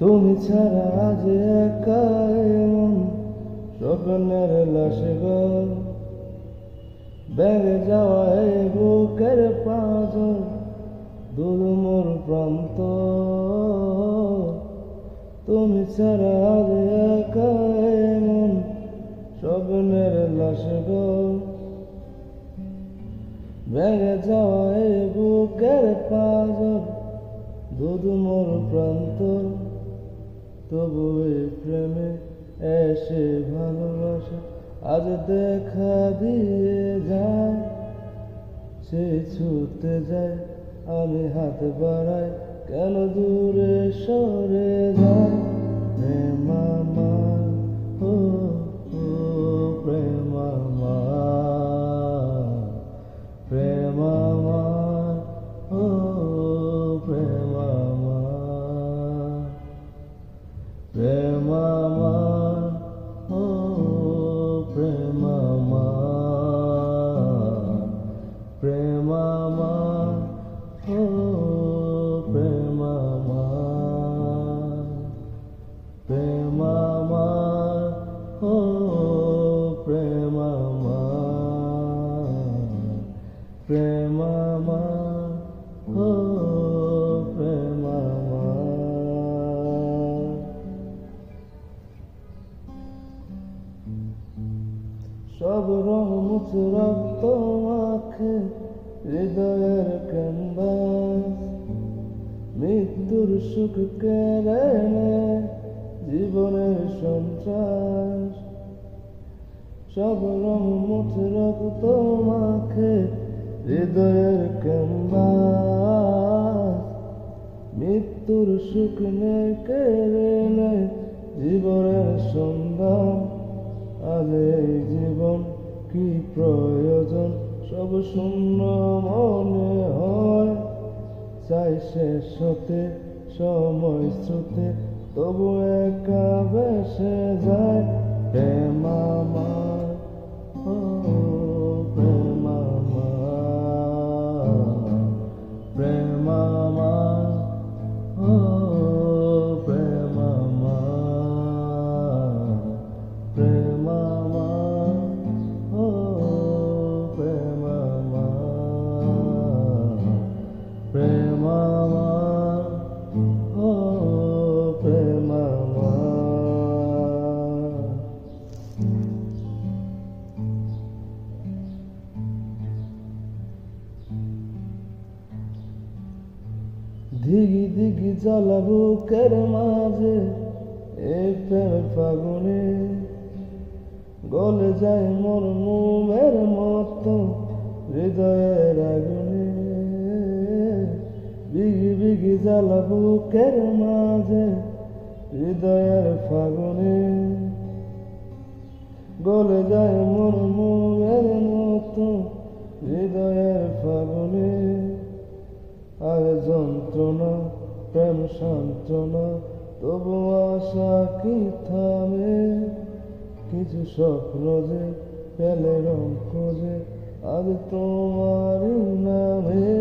তুমি ছাড়া আজ একা এমন স্বপ্নের লাশ গো। ব্যাগে যাওয়া এই বুকের পাঁচ দূর মোর প্রান্ত। তুমি ছাড়া আজ একা এমন স্বপ্নের লাশ গো। ভেঙে যাওয়া এই বুকের পাঁজর দুধ মোর প্রান্ত। তবু এই প্রেমে এসে ভালোবাসা আজ দেখা দিয়ে যায়। সে ছুটতে যায়, আমি হাত বাড়াই, কেন দূরে সরে যায়? মামা, ও প্রেম আমার ও প্রেম আমার প্রেম আমার ও প্রেম আমার প্রেম আমার ও প্রেম আমার প্রেম আমার ও সব রং মুছে রক্ত মাখে হৃদয়ের ক্যানভাস মৃত্যুর সুখ কেড়ে জীবনের সন্ত্রাস। সব রং মুছে রক্ত মাখে হৃদয়ের ক্যানভাস মৃত্যুর সুখ নে কেড়ে জীবনের সন্ধান। আজ এই জীবন কি প্রয়োজন? সব শূন্য মনে হয়। চাই শেষ সময় স্রোতে, তবু একা বেসে যায়। প্রেমা আমার দিঘি দিঘি জ্বালা বুকের মাঝে এই প্রেম ফাগুনে। গলে যায় মোর মোমের মতো বুকের মাঝে হৃদয়ের ফাগুনে গলে যায় মোর মোমের মতো হৃদয়ের ফাগুনে। আর যন্ত্রণা, প্রেম সান্ত্বনা, তবু আশা কি থামে? কিছু স্বপ্ন যে পেলে রং খোঁজে, আজ তোমার নামে।